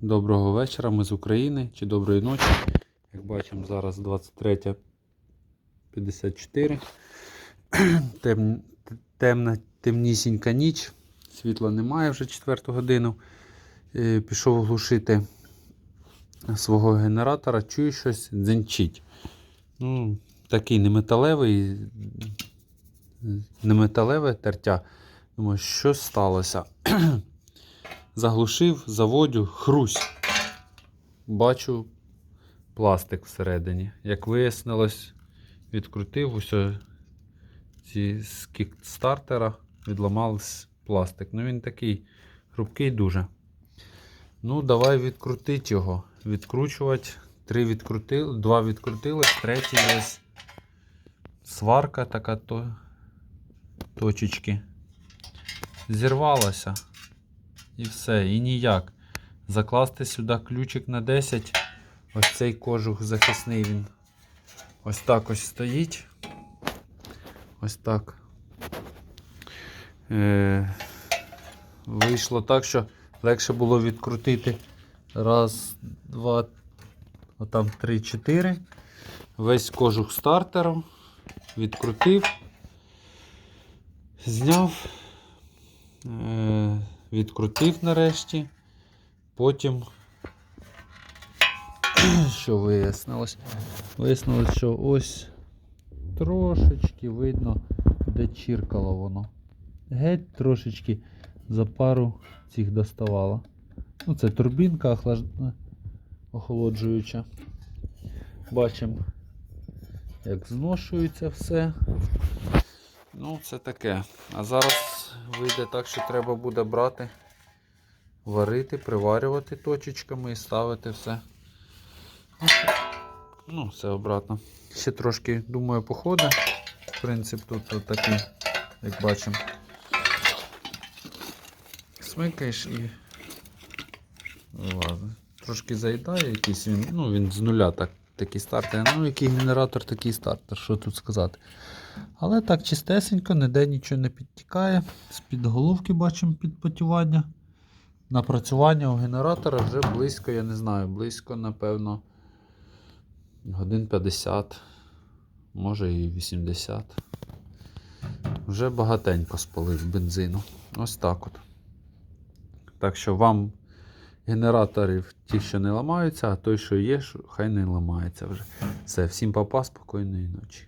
Доброго вечора, ми з України чи доброї ночі. Як бачимо, зараз 23.54. Тем, темна, темнісінька ніч. Світла немає вже 4 годину. Е, Пішов глушити свого генератора, чую щось дзенчить. Ну, такий не металевий, не металеве тертя. Думаю, що сталося? Заглушив, заводю, хрусь. Бачу пластик всередині. Як вияснилось, відкрутив усе ці з кікстартера, відламався пластик. Ну він такий хрупкий дуже. Ну, давай відкрутити його. Відкручувати. Три відкрутили, два відкрутили, третій ось сварка така то, точечки. Зірвалася. І все, і ніяк. Закласти сюди ключик на 10. Ось цей кожух захисний він. Ось так ось стоїть. Ось так. Е, вийшло так, що легше було відкрутити. Раз, два, отам три, чотири. Весь кожух стартеру. Відкрутив. Зняв. Відкрутив нарешті. Потім, що вияснилось? Вияснилось, що ось трошечки видно, де чіркало воно. Геть трошечки за пару цих доставало. Ну, це турбінка охлаж... охолоджуюча. Бачимо, як зношується все. Ну, це таке. А зараз вийде так, що треба буде брати, варити, приварювати точечками і ставити все. Ну, все обратно. Ще трошки, думаю, походить. Принцип тут такий, як бачимо. Смикаєш і. Ладно. Трошки заїдає якийсь він. Ну, він з нуля так, такий стартер. Ну, який генератор, такий стартер, що тут сказати. Але так чистесенько, ніде нічого не підтікає. З-під головки бачимо підпотівання. Напрацювання у генератора вже близько, я не знаю, близько, напевно, годин 50, може і 80. Вже багатенько спалив бензину. Ось так от. Так що вам генераторів ті, що не ламаються, а той, що є, хай не ламається вже. Все, всім папа, спокійної ночі.